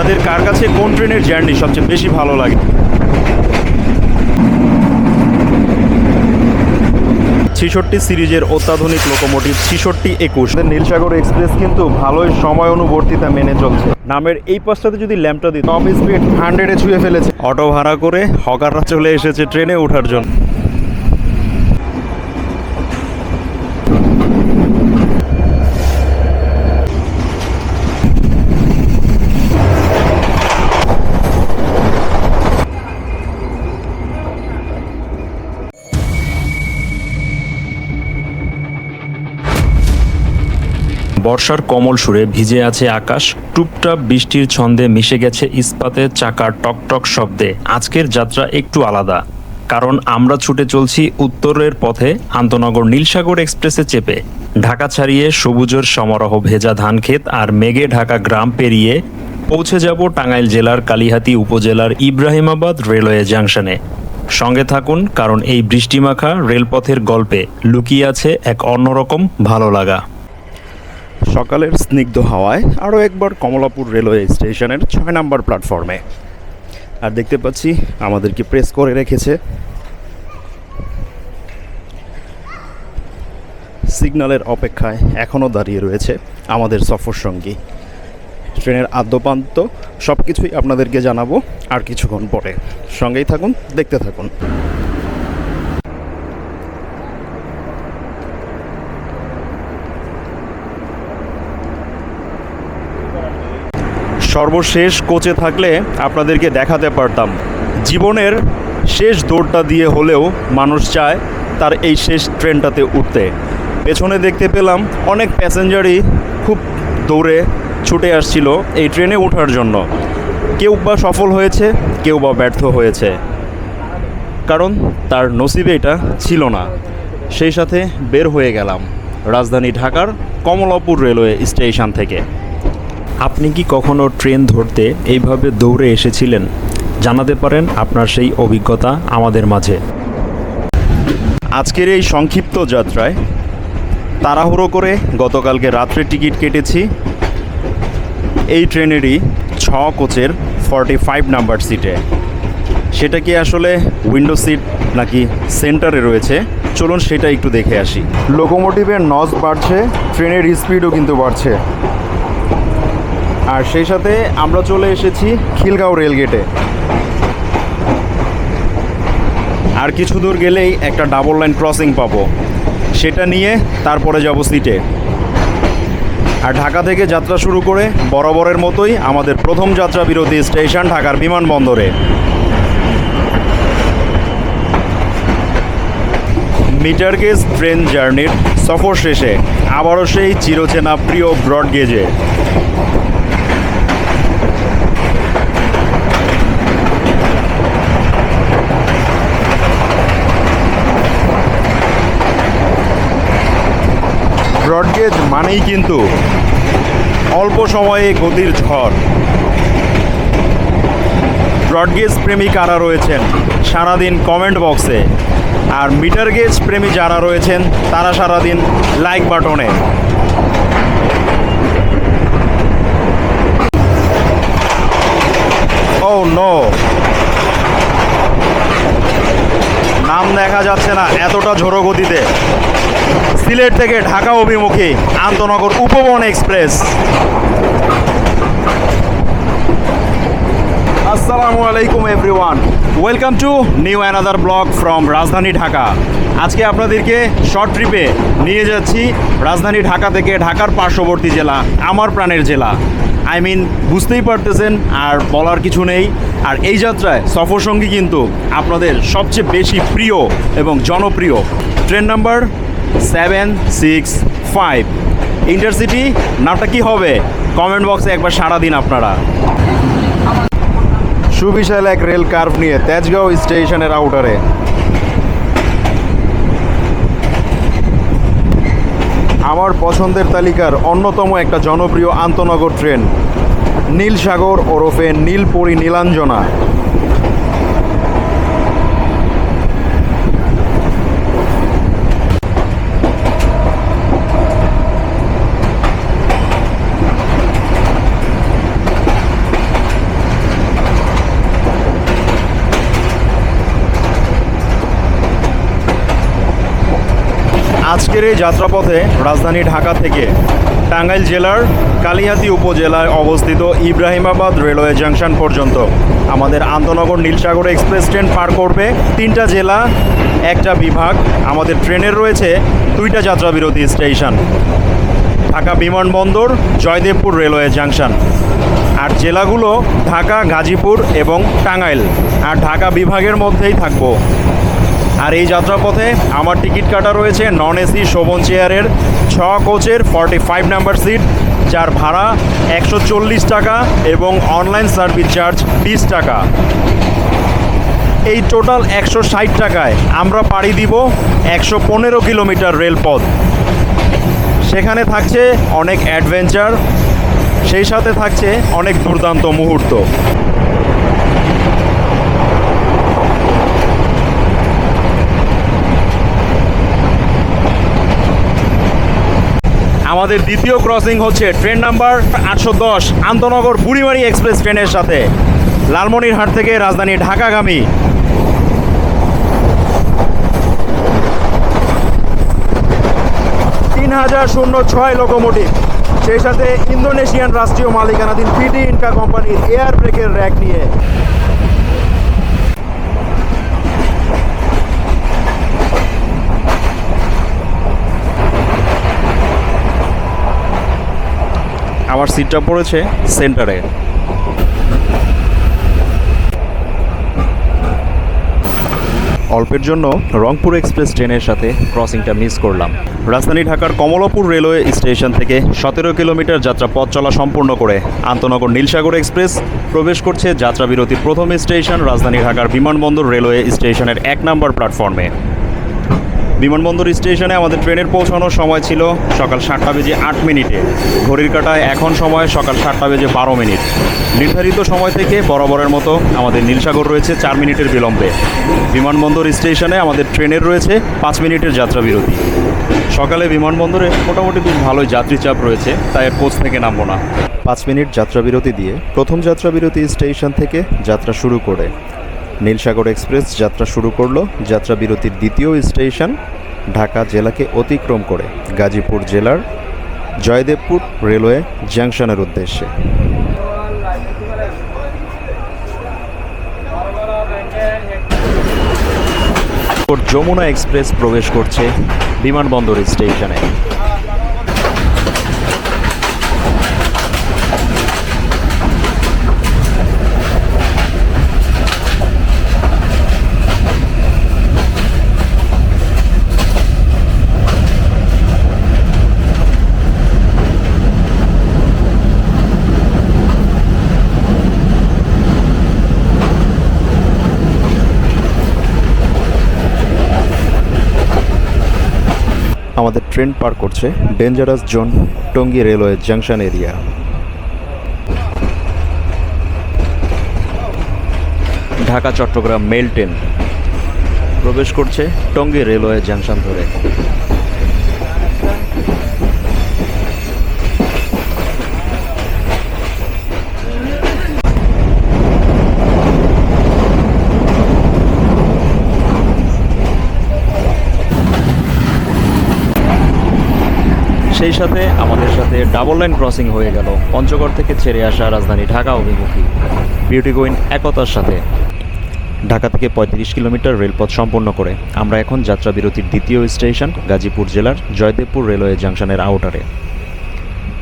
আপনাদের কার কাছে কোন ট্রেনের জার্নি সবচেয়ে বেশি ভালো লাগে? ছিষট্টি সিরিজের অত্যাধুনিক লোকোমোটিভ ছিষট্টি একুশ। নীলসাগর এক্সপ্রেস কিন্তু ভালোই সময় অনুবর্তিতা মেনে চলছে। নামের এই পাশটাতে যদি ল্যাম্পটা দিই টপ স্পিড হান্ড্রেডে ছুঁয়ে ফেলেছে। অটো ভাড়া করে হকাররা চলে এসেছে ট্রেনে ওঠার জন্য। বর্ষার কমল সুরে ভিজে আছে আকাশ, টুপটাপ বৃষ্টির ছন্দে মিশে গেছে ইস্পাতের চাকার টকটক শব্দে। আজকের যাত্রা একটু আলাদা, কারণ আমরা ছুটে চলছি উত্তরের পথে আন্তনগর নীলসাগর এক্সপ্রেসে চেপে। ঢাকা ছাড়িয়ে সবুজের সমারোহ, ভেজা ধানক্ষেত আর মেঘে ঢাকা গ্রাম পেরিয়ে পৌঁছে যাব টাঙ্গাইল জেলার কালিহাতী উপজেলার ইব্রাহিমাবাদ রেলওয়ে জাংশনে। সঙ্গে থাকুন, কারণ এই বৃষ্টিমাখা রেলপথের গল্পে লুকিয়ে আছে এক অন্যরকম ভালো লাগা। সকালের স্নিগ্ধ হাওয়ায় আরও একবার কমলাপুর রেলওয়ে স্টেশনের ছয় নম্বর প্ল্যাটফর্মে। আর দেখতে পাচ্ছি, আমাদেরকে প্রেস করে রেখেছে। সিগন্যালের অপেক্ষায় এখনও দাঁড়িয়ে রয়েছে আমাদের সফর সঙ্গী। ট্রেনের আদ্যপান্ত সব কিছুই আপনাদেরকে জানাব আর কিছুক্ষণ পরে। সঙ্গেই থাকুন, দেখতে থাকুন। সর্বশেষ কোচে থাকলে আপনাদেরকে দেখাতে পারতাম। জীবনের শেষ দৌড়টা দিয়ে হলেও মানুষ চায় তার এই শেষ ট্রেনটাতে উঠতে। পেছনে দেখতে পেলাম অনেক প্যাসেঞ্জারই খুব দৌড়ে ছুটে আসছিল এই ট্রেনে ওঠার জন্য। কেউ বা সফল হয়েছে, কেউ বা ব্যর্থ হয়েছে। কারণ তার নসিবে এটা ছিল না। সেই সাথে বের হয়ে গেলাম রাজধানী ঢাকার কমলাপুর রেলওয়ে স্টেশন থেকে। আপনি কি কখনো ট্রেন ধরতে এইভাবে দৌড়ে এসেছিলেন? জানাতে পারেন আপনার সেই অভিজ্ঞতা আমাদের মাঝে। আজকের এই সংক্ষিপ্ত যাত্রায় তাড়াহুড়ো করে গতকালকে রাত্রে টিকিট কেটেছি। এই ট্রেনেরই ছ কোচের ফর্টি ফাইভ নাম্বার সিটে। সেটা কি আসলে উইন্ডো সিট নাকি সেন্টারে রয়েছে? চলুন সেটা একটু দেখে আসি। লোকোমোটিভের নজ বাড়ছে ট্রেনের স্পিডও কিন্তু বাড়ছে। আর সেই সাথে আমরা চলে এসেছি খিলগাঁও রেলগেটে। আর কিছু দূর গেলেই একটা ডাবল লাইন ক্রসিং পাবো। সেটা নিয়ে তারপরে যাব সিটে আর ঢাকা থেকে যাত্রা শুরু করে বরাবরের মতোই আমাদের প্রথম যাত্রা বিরতি স্টেশন ঢাকার বিমানবন্দরে। মিটার গেজ ট্রেন জার্নির সফর শেষে আবারও সেই চিরচেনা প্রিয় ব্রড গেজে। ব্রডগেজ মানেই কিন্তু অল্প সময়ে গতির ঝড়। ব্রডগেজ প্রেমী কারা রয়েছেন? সারাদিন কমেন্ট বক্সে। আর মিটার গেজ প্রেমী যারা রয়েছেন, তারা সারাদিন লাইক বাটনে। Oh, no. নাম দেখা যাচ্ছে না, এতটা ঝোড়ো গতিতে। সিলেট থেকে ঢাকা অভিমুখী আন্তনগর উপবন এক্সপ্রেস। আসসালামু আলাইকুম everyone welcome to new another blog from রাজধানী ঢাকা আজকে আপনাদেরকে শর্ট ট্রিপে নিয়ে যাচ্ছি রাজধানী ঢাকা থেকে ঢাকার পার্শ্ববর্তী জেলা, আমার প্রাণের জেলা। আই মিন বুঝতেই পারতেছেন, আর বলার কিছু নেই। আর এই যাত্রায় সফরসঙ্গী কিন্তু আপনাদের সবচেয়ে বেশি প্রিয় এবং জনপ্রিয়। Train number seven six five intercity নামটা কি হবে? কমেন্ট বক্সে একবার সারা দিন আপনারা। সুবিশাল এক রেল কার্ভ নিয়ে তেজগাঁও স্টেশনের আউটারে আমার পছন্দের তালিকার অন্যতম একটা জনপ্রিয় আন্তনগর ট্রেন নীল সাগর ওরফে নীলপরি নীলাঞ্জনা। আজকের এই যাত্রাপথে রাজধানী ঢাকা থেকে টাঙ্গাইল জেলার কালিহাতী উপজেলায় অবস্থিত ইব্রাহিমাবাদ রেলওয়ে জাংশন পর্যন্ত। আমাদের আন্তনগর নীলসাগর এক্সপ্রেস ট্রেন পার করবে তিনটা জেলা, একটা বিভাগ, আমাদের ট্রেনের রয়েছে দুইটা যাত্রা বিরতি স্টেশন। ঢাকা বিমানবন্দর, জয়দেবপুর রেলওয়ে জাংশন। আর জেলাগুলো ঢাকা, গাজীপুর এবং টাঙ্গাইল। আর ঢাকা বিভাগের মধ্যেই থাকব। আর এই যাত্রাপথে আমার টিকিট কাটা রয়েছে নন এসি শোভন চেয়ারের ছ কোচের ফর্টি ফাইভ নাম্বার সিট যার ভাড়া একশো চল্লিশ টাকা এবং অনলাইন সার্ভিস চার্জ বিশ টাকা। এই টোটাল একশো ষাট টাকায় আমরা পাড়ি দিব একশো পনেরো কিলোমিটার রেলপথ। সেখানে থাকছে অনেক অ্যাডভেঞ্চার সেই সাথে থাকছে অনেক দুর্দান্ত মুহূর্ত। আমাদের দ্বিতীয় ক্রসিং হচ্ছে ট্রেন নাম্বার আটশো দশ, আন্তনগর বুড়িমারি এক্সপ্রেস ট্রেনের সাথে। লালমনিরহাট থেকে রাজধানী ঢাকাগামী। তিন হাজার শূন্য ছয় লোকোমোটিভ সেই সাথে ইন্দোনেশিয়ান রাষ্ট্রীয় মালিকানাধীন পিটি ইনকা কোম্পানির এয়ার ব্রেকের র্যাক নিয়ে। আমার সিটটা পড়েছে সেন্টারে। অল্পের জন্য রংপুর এক্সপ্রেস ট্রেনের সাথে ক্রসিংটা মিস করলাম। রাজধানী ঢাকার কমলাপুর রেলওয়ে স্টেশন থেকে সতেরো কিলোমিটার যাত্রা পথ চলা সম্পূর্ণ করে আন্তনগর নীলসাগর এক্সপ্রেস প্রবেশ করছে যাত্রা বিরতির প্রথম স্টেশন রাজধানী ঢাকার বিমানবন্দর রেলওয়ে স্টেশনের এক নম্বর প্ল্যাটফর্মে। বিমানবন্দর স্টেশনে আমাদের ট্রেনের পৌঁছানোর সময় ছিল সকাল সাতটা বেজে আট মিনিটে। ঘড়ির কাটায় এখন সময় সকাল সাতটা বেজে বারো মিনিট। নির্ধারিত সময় থেকে বরাবরের মতো আমাদের নীলসাগর রয়েছে চার মিনিটের বিলম্বে। বিমানবন্দর স্টেশনে আমাদের ট্রেনের রয়েছে পাঁচ মিনিটের যাত্রা বিরতি। সকালে বিমানবন্দরে মোটামুটি বেশ ভালোই যাত্রী চাপ রয়েছে, তাই এর কোচ থেকে নামবো না। পাঁচ মিনিট যাত্রাবিরতি দিয়ে প্রথম যাত্রাবিরতি স্টেশন থেকে যাত্রা শুরু করে। নীলসাগর এক্সপ্রেস যাত্রা শুরু করল। যাত্রা বিরতির দ্বিতীয় স্টেশন ঢাকা জেলাকে অতিক্রম করে গাজীপুর জেলার জয়দেবপুর রেলওয়ে জাংশনের উদ্দেশ্যে। যমুনা এক্সপ্রেস প্রবেশ করছে বিমানবন্দর স্টেশনে। আমাদের ট্রেন পার করছে dangerous zone, Tongi railway junction area. Dhaka, Chattogram mail train. প্রবেশ করছে টঙ্গি রেলওয়ে জাংশন ধরে। সেই সাথে আমাদের সাথে ডাবল লাইন ক্রসিং হয়ে গেল। পঞ্চগড় থেকে ছেড়ে আসা রাজধানী ঢাকা অভিমুখী। বিউটি গোয়েন একতার সাথে। ঢাকা থেকে পঁয়ত্রিশ কিলোমিটার রেলপথ সম্পন্ন করে। আমরা এখন যাত্রা বিরতির দ্বিতীয় স্টেশন, গাজীপুর জেলার জয়দেবপুর রেলওয়ে জাংশনের আউটারে।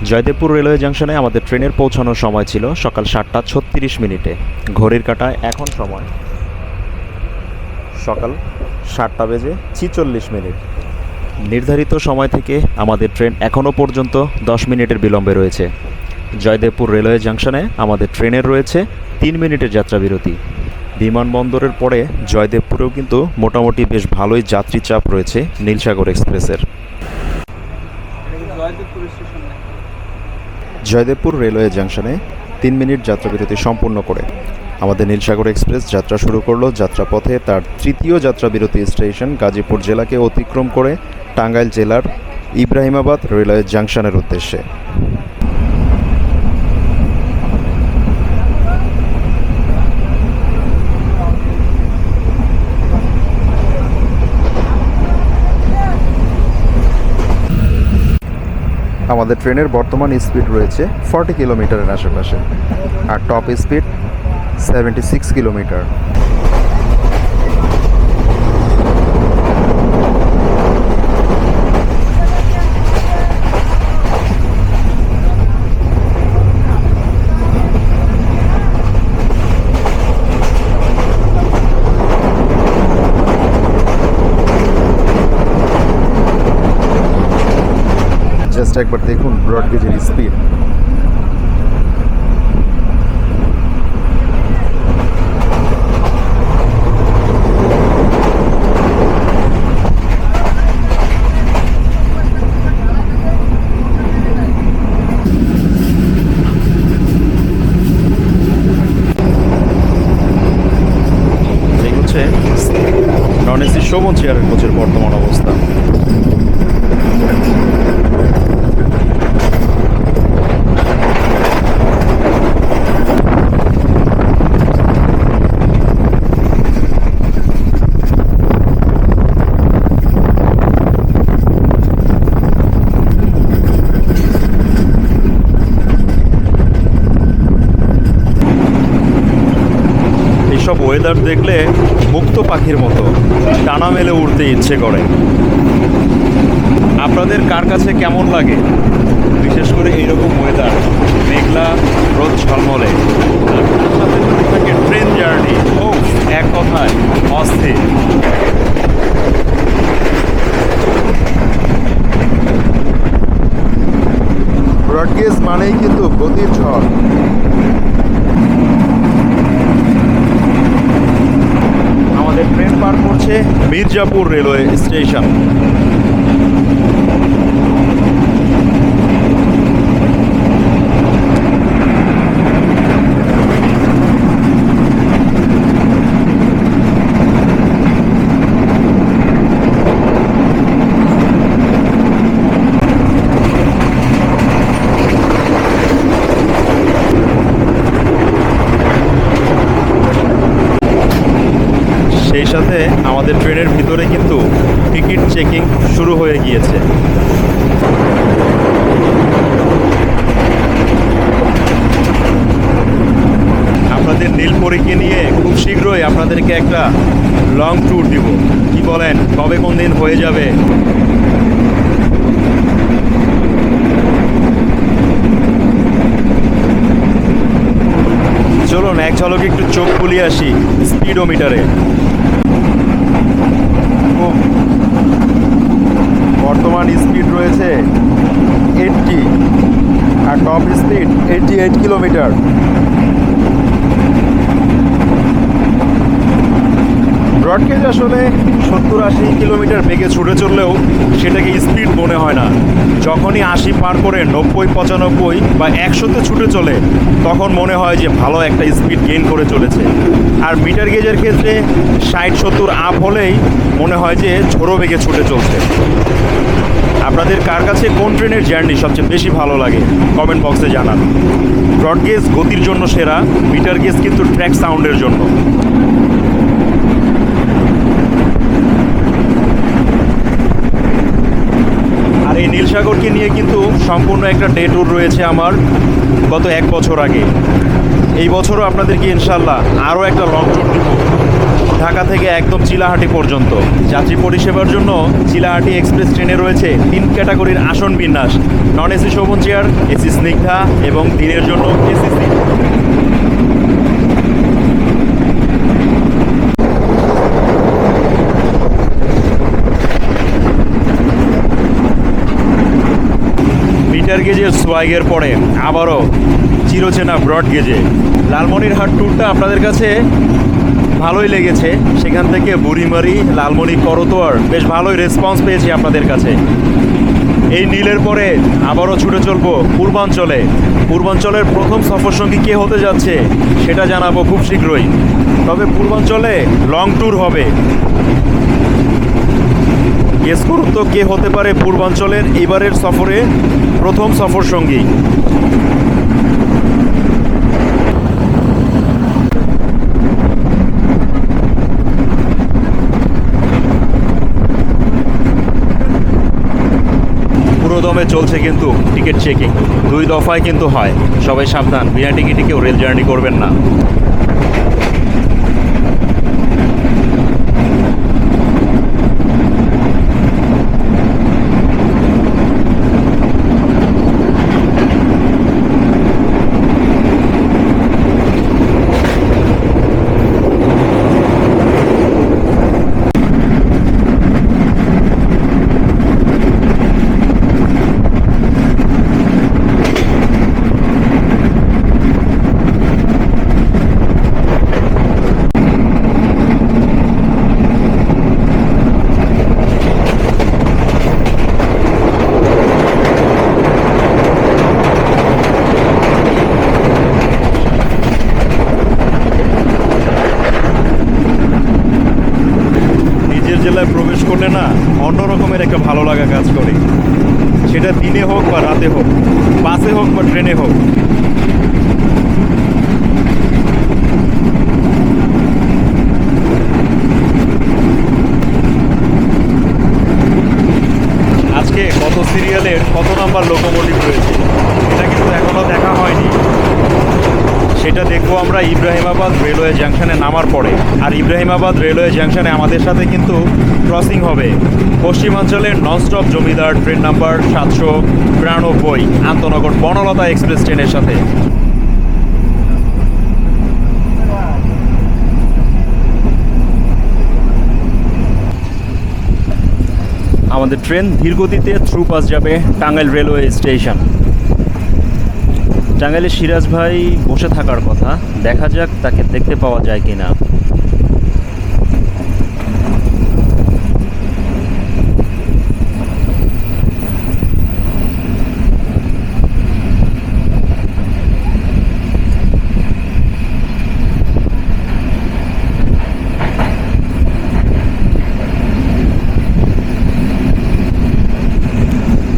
জয়দেবপুর রেলওয়ে জাংশনে আমাদের ট্রেনের পৌঁছানোর সময় ছিল সকাল সাতটা ছত্রিশ মিনিটে। ঘড়ির কাঁটায় এখন সময়। সকাল সাতটা বেজে ছিচল্লিশ মিনিট। নির্ধারিত সময় থেকে আমাদের ট্রেন এখনও পর্যন্ত দশ মিনিটের বিলম্বে রয়েছে। জয়দেবপুর রেলওয়ে জাংশনে আমাদের ট্রেনের রয়েছে তিন মিনিটের যাত্রা বিরতি। বিমানবন্দরের পরে জয়দেবপুরেও কিন্তু মোটামুটি বেশ ভালোই যাত্রী চাপ রয়েছে নীলসাগর এক্সপ্রেসের। জয়দেবপুর রেলওয়ে জাংশনে তিন মিনিট যাত্রা বিরতি সম্পূর্ণ করে। আমাদের নীলসাগর এক্সপ্রেস যাত্রা শুরু করল। যাত্রাপথে তার তৃতীয় যাত্রা বিরতি স্টেশন গাজীপুর জেলাকে অতিক্রম করে টাঙ্গাইল জেলার ইব্রাহিমাবাদ রেলওয়ে জাংশনের উদ্দেশ্যে। আমাদের ট্রেনের বর্তমান স্পিড রয়েছে ফর্টি কিলোমিটারের আশেপাশে, আর top speed seventy six kilometre. Just একবার দেখুন ব্রডগেজের স্পিড নন এসি শোভন চেয়ারের কোচের ইচ্ছে করে। আপনাদের কার কাছে কেমন লাগে? বিশেষ করে এইরকম ওয়েদার মেঘলা, রোদ ঝলমলে। থাকে ট্রেন জার্নি ও এক কথায়, অস্থির। ব্রডগেজ মানেই কিন্তু গতির ঝড় আমাদের ট্রেন পার করছে মির্জাপুর রেলওয়ে স্টেশন। সেই সাথে আমাদের ট্রেনের ভিতরে কিন্তু টিকিট চেকিং শুরু হয়ে গিয়েছে। আপনাদের নীলপরীকে নিয়ে খুব শীঘ্রই আপনাদেরকে একটা লং ট্যুর দিব। কি বলেন, কবে কোন দিন হয়ে যাবে? চলুন, এক ঝলকে একটু চোখ খুলিয়ে আসি স্পিডোমিটারে। খুব বর্তমান স্পিড রয়েছে এইটটি আর top speed eighty eight kilometre broad gauge আসলে সত্তর আশি কিলোমিটার বেগে ছুটে চললেও সেটাকে স্পিড মনে হয় না। যখনই আশি পার করে নব্বই, পঁচানব্বই বা একশোতে ছুটে চলে, তখন মনে হয় যে ভালো একটা স্পিড গেইন করে চলেছে। আর মিটার গেজের ক্ষেত্রে ষাট, সত্তর আপ হলেই মনে হয় যে ঝোড়ো বেগে ছুটে চলছে। আপনাদের কার কাছে কোন ট্রেনের জার্নি সবচেয়ে বেশি ভালো লাগে? কমেন্ট বক্সে জানান। ব্রডগেজ গতির জন্য সেরা, মিটার গেজ কিন্তু ট্র্যাক সাউন্ডের জন্য আর এই নীলসাগরকে নিয়ে কিন্তু সম্পূর্ণ একটা ডে ট্যুর রয়েছে আমার গত এক বছর আগে। এই বছরও আপনাদেরকে ইনশাল্লাহ আরও একটা লং ট্যুর দিব। ঢাকা থেকে একদম চিলাহাটি পর্যন্ত। যাত্রী পরিষেবার জন্য চিলাহাটি এক্সপ্রেস ট্রেনে রয়েছে তিন ক্যাটাগরির আসন বিন্যাস। Non AC Shovan chair AC Snigdha এবং দিনের জন্য এসি সিট মিটার গেজের সোয়াগের পরে আবারও চিরচেনা ব্রড গেজে লালমনিরহাট ট্যুরটা আপনাদের কাছে ভালোই লেগেছে। সেখান থেকে বুড়িমারি, লালমনি, করতোয়ার বেশ ভালোই রেসপন্স পেয়েছি আপনাদের কাছে। এই নীলের পরে আবারও ছুটে চলবো পূর্বাঞ্চলে। পূর্বাঞ্চলের প্রথম সফরসঙ্গী কে হতে যাচ্ছে সেটা জানাব খুব শীঘ্রই। তবে পূর্বাঞ্চলে লং ট্যুর হবে। গেস করুন তো কে হতে পারে পূর্বাঞ্চলের এবারের সফরে প্রথম সফর সঙ্গী? পুরোদমে চলছে কিন্তু টিকিট চেকিং। দুই দফায় কিন্তু হয়। সবাই সাবধান, বিনা টিকিটে কেউ রেল জার্নি করবেন না। জেলায় প্রবেশ করলে না অন্য রকমের একটা ভালো লাগা কাজ করে। সেটা দিনে হোক বা রাতে হোক, বাসে হোক বা ট্রেনে হোক। আজকে কত সিরিয়ালের কত নাম্বার লোকোমোটিভ রয়েছে এটা কিন্তু এখনও দেখা হয়নি সেটা দেখব আমরা ইব্রাহিমাবাদ রেলওয়ে জাংশনে নামার পরে। আর ইব্রাহিমাবাদ রেলওয়ে জাংশনে আমাদের সাথে কিন্তু ক্রসিং হবে। পশ্চিমাঞ্চলের ননস্টপ জমিদার ট্রেন নাম্বার সাতশো বিরানব্বই, আন্তনগর বনলতা এক্সপ্রেস ট্রেনের সাথে। আমাদের ট্রেন ধীরগতিতে থ্রু পাস যাবে টাঙ্গাইল রেলওয়ে স্টেশন। টাঙ্গাইলের সিরাজ ভাই বসে থাকার কথা। দেখা যাক তাকে দেখতে পাওয়া যায় কিনা।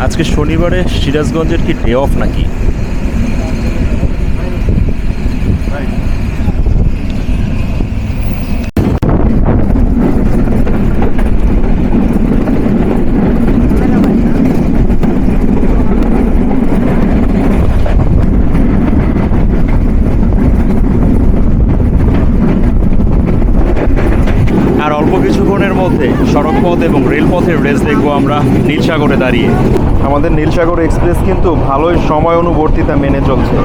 আজকে শনিবারে সিরাজগঞ্জের কি ডে অফ নাকি আর অল্প কিছুক্ষণের মধ্যে সড়কপথ এবং রেলপথের রেস দেখব আমরা নীলসাগরে দাঁড়িয়ে। আমাদের নীলসাগর এক্সপ্রেস কিন্তু ভালোই সময় অনুবর্তিতা মেনে চলছে।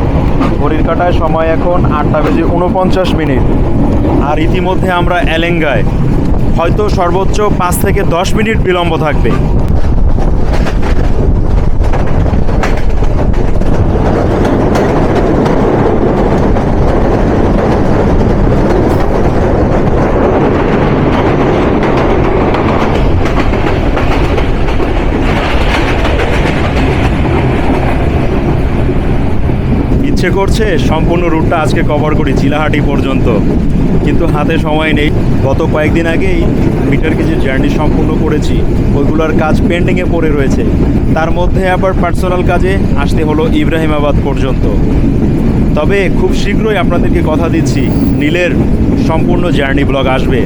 ঘড়ির কাটায় সময় এখন আটটা বেজে উনপঞ্চাশ মিনিট। আর ইতিমধ্যে আমরা এলেঙ্গায়। হয়তো সর্বোচ্চ পাঁচ থেকে দশ মিনিট বিলম্ব থাকবে। ইচ্ছে করছে সম্পূর্ণ রুটটা আজকে কভার করি, চিলাহাটি পর্যন্ত। কিন্তু হাতে সময় নেই। গত কয়েকদিন আগেই মিটার কিছু জার্নি সম্পূর্ণ করেছি, ওইগুলোর কাজ পেন্ডিংয়ে পড়ে রয়েছে। তার মধ্যে আবার পার্সোনাল কাজে আসতে হলো ইব্রাহিমাবাদ পর্যন্ত। তবে খুব শীঘ্রই আপনাদেরকে কথা দিচ্ছি, নীলের সম্পূর্ণ জার্নি ব্লগ আসবে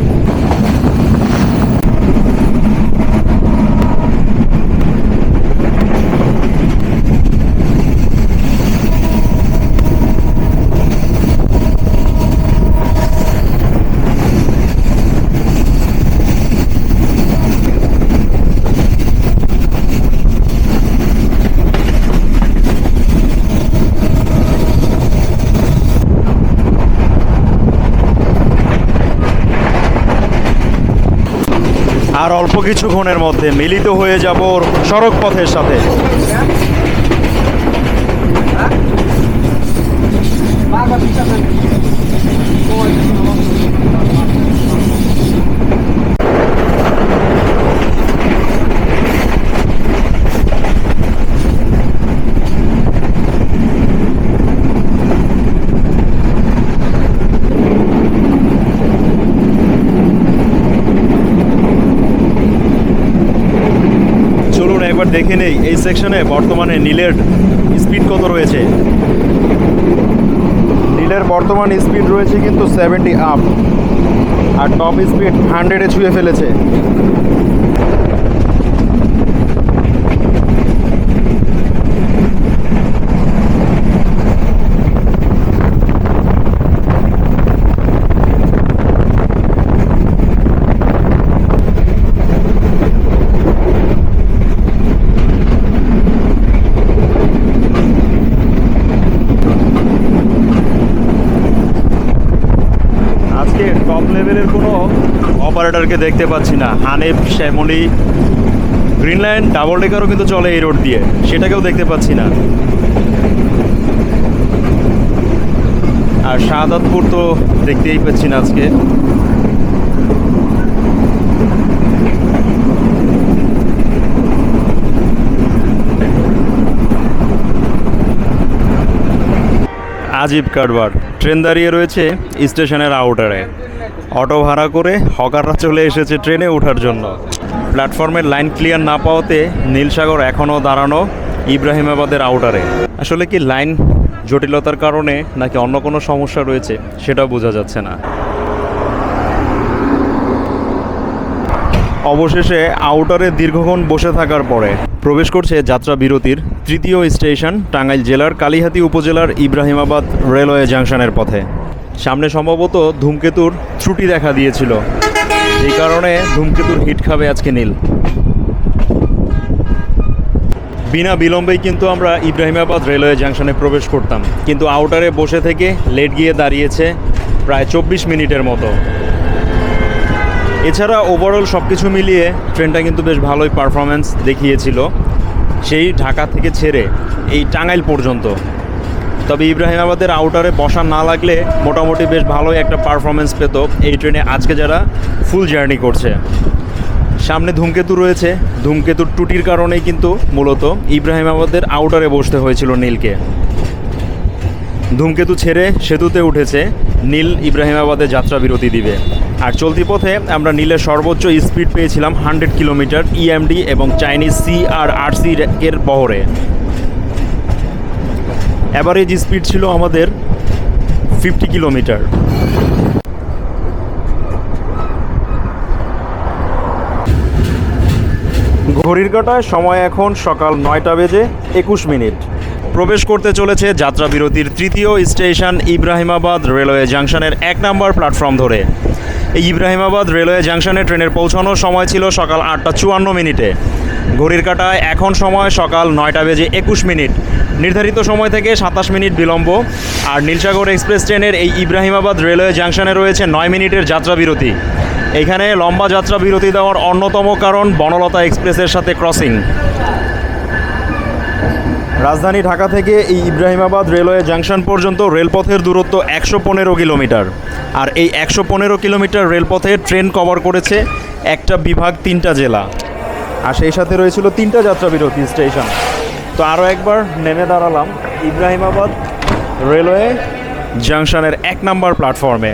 আর কিছুক্ষণের মধ্যে মিলিত হয়ে যাব সড়ক পথের সাথে চলুন নেই এই সেকশনে বর্তমানে নীলের স্পিড কত রয়েছে? নীলের বর্তমান স্পিড রয়েছে কিন্তু সেভেন্টি আপ আর টপ স্পিড হান্ড্রেডে ছুঁয়ে ফেলেছে আজকে টপ লেভেলের কোনো অপারেটরকে দেখতে পাচ্ছি না। হানেফ, শ্যামলি, গ্রিনল্যান্ড, ডাবল ডেকারও কিন্তু চলে এই রোড দিয়ে। সেটাকেও দেখতে পাচ্ছি না। আর শাহাদাতপুর তো দেখতেই পাচ্ছি না আজকে। আজিব কারবার। ট্রেন দাঁড়িয়ে রয়েছে স্টেশনের আউটারে। অটো ভাড়া করে হকাররা চলে এসেছে ট্রেনে ওঠার জন্য। প্ল্যাটফর্মের লাইন ক্লিয়ার না পাওয়াতে নীলসাগর এখনও দাঁড়ানো ইব্রাহিমাবাদের আউটারে। আসলে কি লাইন জটিলতার কারণে নাকি অন্য কোনো সমস্যা রয়েছে, সেটা বোঝা যাচ্ছে না। অবশেষে আউটারে দীর্ঘক্ষণ বসে থাকার পরে প্রবেশ করছে যাত্রা বিরতির তৃতীয় স্টেশন, টাঙ্গাইল জেলার কালিহাতি উপজেলার ইব্রাহিমাবাদ রেলওয়ে জাংশনের পথে। সামনে সম্ভবত ধূমকেতুর ত্রুটি দেখা দিয়েছিল। এই কারণে ধূমকেতুর হিট খাবে আজকে নীল। বিনা বিলম্বেই কিন্তু আমরা ইব্রাহিমাবাদ রেলওয়ে জাংশনে প্রবেশ করতাম। কিন্তু আউটারে বসে থেকে লেট গিয়ে দাঁড়িয়েছে প্রায় চব্বিশ মিনিটের মতো। এছাড়া ওভারঅল সব কিছু মিলিয়ে ট্রেনটা কিন্তু বেশ ভালোই পারফরমেন্স দেখিয়েছিল। সেই ঢাকা থেকে ছেড়ে এই টাঙ্গাইল পর্যন্ত। তবে ইব্রাহিমাবাদের আউটারে বসা না লাগলে মোটামুটি বেশ ভালোই একটা পারফরমেন্স পেত এই ট্রেনে আজকে যারা ফুল জার্নি করছে। সামনে ধূমকেতু রয়েছে, ধূমকেতুর টুটির কারণেই কিন্তু মূলত ইব্রাহিমাবাদের আউটারে বসতে হয়েছিল নীলকে। ধূমকেতু ছেড়ে সেতুতে উঠেছে, নীল ইব্রাহিমাবাদে যাত্রা বিরতি দিবে। আর চলতি পথে আমরা নীলের সর্বোচ্চ স্পিড পেয়েছিলাম হান্ড্রেড কিলোমিটার ইএমডি এবং Chinese C R R C এর বহরে। অ্যাভারেজ স্পিড ছিল আমাদের ফিফটি কিলোমিটার ঘড়ির কাটায় সময় এখন সকাল নয়টা বেজে একুশ মিনিট। প্রবেশ করতে চলেছে যাত্রা বিরতির তৃতীয় স্টেশন ইব্রাহিমাবাদ রেলওয়ে জাংশনের এক নম্বর প্ল্যাটফর্ম ধরে। এই ইব্রাহিমাবাদ রেলওয়ে জাংশনে ট্রেনের পৌঁছানোর সময় ছিল সকাল আটটা চুয়ান্ন মিনিটে। ঘড়ির কাটায় এখন সময় সকাল নয়টা বেজে একুশ মিনিট। নির্ধারিত সময় থেকে সাতাশ মিনিট বিলম্ব। আর নীলসাগর এক্সপ্রেস ট্রেনের এই ইব্রাহিমাবাদ রেলওয়ে জাংশনে রয়েছে নয় মিনিটের যাত্রা বিরতি। এখানে লম্বা যাত্রা বিরতি দেওয়ার অন্যতম কারণ বনলতা এক্সপ্রেসের সাথে ক্রসিং। রাজধানী ঢাকা থেকে এই ইব্রাহিমাবাদ রেলওয়ে জাংশন পর্যন্ত রেলপথের দূরত্ব একশো পনেরো কিলোমিটার। আর এই একশো পনেরো কিলোমিটার রেলপথে ট্রেন কভার করেছে একটা বিভাগ তিনটা জেলা। আর সেই সাথে রয়েছিল তিনটা যাত্রা বিরতি স্টেশন। তো আরও একবার নেমে দাঁড়ালাম ইব্রাহিমাবাদ রেলওয়ে জাংশনের এক নাম্বার প্ল্যাটফর্মে।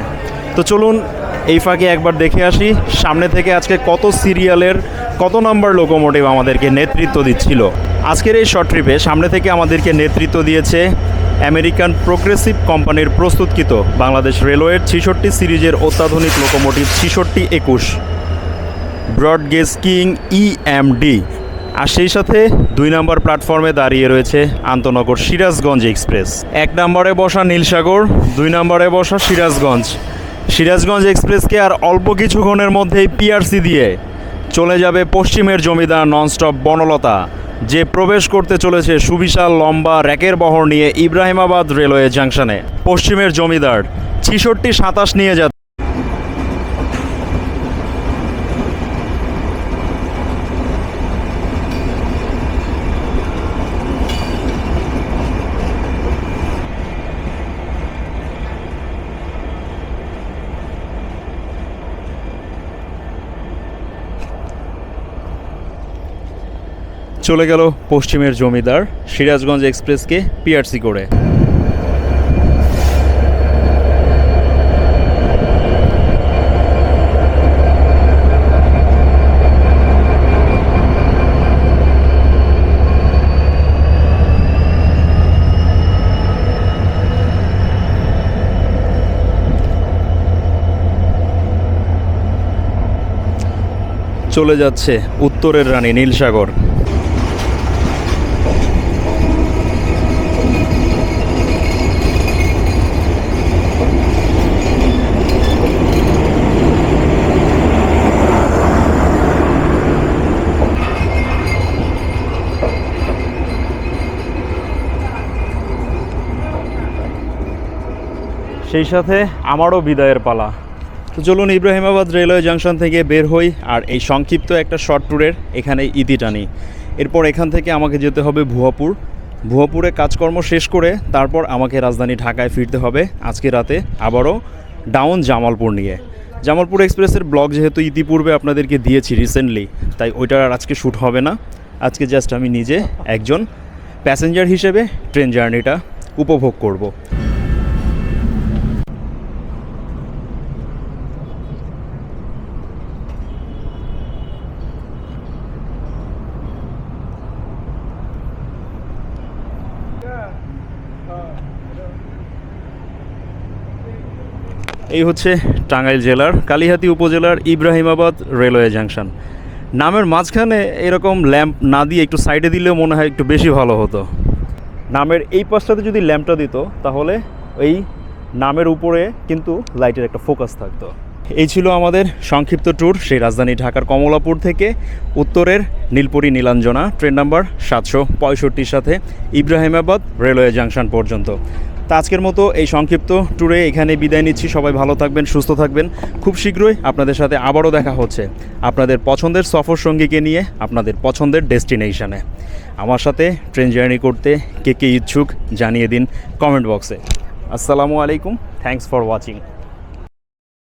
তো চলুন এই ফাঁকে একবার দেখে আসি, সামনে থেকে আজকে কত সিরিয়ালের, কত নাম্বার লোকোমোটিভ আমাদেরকে নেতৃত্ব দিচ্ছিল। আজকের এই শর্ট ট্রিপে সামনে থেকে আমাদেরকে নেতৃত্ব দিয়েছে আমেরিকান প্রোগ্রেসিভ কোম্পানির প্রস্তুতকৃত বাংলাদেশ রেলওয়ের ছিষট্টি সিরিজের অত্যাধুনিক লোকোমোটিভ ছিষট্টি একুশ। ব্রড গেজ কিং ইএমডি আর সেই সাথে দুই নম্বর প্ল্যাটফর্মে দাঁড়িয়ে রয়েছে আন্তনগর সিরাজগঞ্জ এক্সপ্রেস। এক নম্বরে বসা নীলসাগর, দুই নম্বরে বসা সিরাজগঞ্জ। সিরাজগঞ্জ এক্সপ্রেসকে আর অল্প কিছুক্ষণের মধ্যেই পিআরসি দিয়ে চলে যাবে পশ্চিমের জমিদার ননস্টপ বনলতা, যে প্রবেশ করতে চলেছে সুবিশাল লম্বা র্যাকের বহর নিয়ে ইব্রাহিমাবাদ রেলওয়ে জাংশনে। পশ্চিমের জমিদার ছিষট্টি সাতাশ নিয়ে যাচ্ছে চলে গেল পশ্চিমের জমিদার সিরাজগঞ্জ এক্সপ্রেসকে পিআরসি করে। চলে যাচ্ছে উত্তরের রানী নীলসাগর। সেই সাথে আমারও বিদায়ের পালা। তো চলুন ইব্রাহিমাবাদ রেলওয়ে জাংশন থেকে বের হই আর এই সংক্ষিপ্ত একটা শর্ট ট্যুরের এখানে ইতি টানি। এরপর এখান থেকে আমাকে যেতে হবে ভুয়াপুর। ভুয়াপুরে কাজকর্ম শেষ করে তারপর আমাকে রাজধানী ঢাকায় ফিরতে হবে আজকে রাতে আবারও ডাউন জামালপুর নিয়ে। জামালপুর এক্সপ্রেসের ব্লগ যেহেতু ইতিপূর্বে আপনাদেরকে দিয়েছি রিসেন্টলি তাই ওইটা আর আজকে শ্যুট হবে না। আজকে জাস্ট আমি নিজে একজন প্যাসেঞ্জার হিসেবে ট্রেন জার্নিটা উপভোগ করব। এই হচ্ছে টাঙ্গাইল জেলার কালিহাতি উপজেলার ইব্রাহিমাবাদ রেলওয়ে জাংশন। নামের মাঝখানে এরকম ল্যাম্প না দিয়ে একটু সাইডে দিলেও মনে হয় একটু বেশি ভালো হতো। নামের এই পাশটাতে যদি ল্যাম্পটা দিত, তাহলে এই নামের উপরে কিন্তু লাইটের একটা ফোকাস থাকতো। এই ছিল আমাদের সংক্ষিপ্ত ট্যুর সেই রাজধানী ঢাকার কমলাপুর থেকে। উত্তরের নীলপুরি নীলাঞ্জনা ট্রেন নাম্বার সাতশো পঁয়ষট্টির সাথে ইব্রাহিমাবাদ রেলওয়ে জাংশন পর্যন্ত। তা আজকের মতো এই সংক্ষিপ্ত ট্যুরে এখানে বিদায় নিচ্ছি। সবাই ভালো থাকবেন, সুস্থ থাকবেন। খুব শীঘ্রই আপনাদের সাথে আবারও দেখা হচ্ছে আপনাদের পছন্দের সফর সঙ্গীকে নিয়ে, আপনাদের পছন্দের ডেস্টিনেশনে। আমার সাথে ট্রেন জার্নি করতে কে কে ইচ্ছুক জানিয়ে দিন কমেন্ট বক্সে। আসসালামু আলাইকুম। Thanks for watching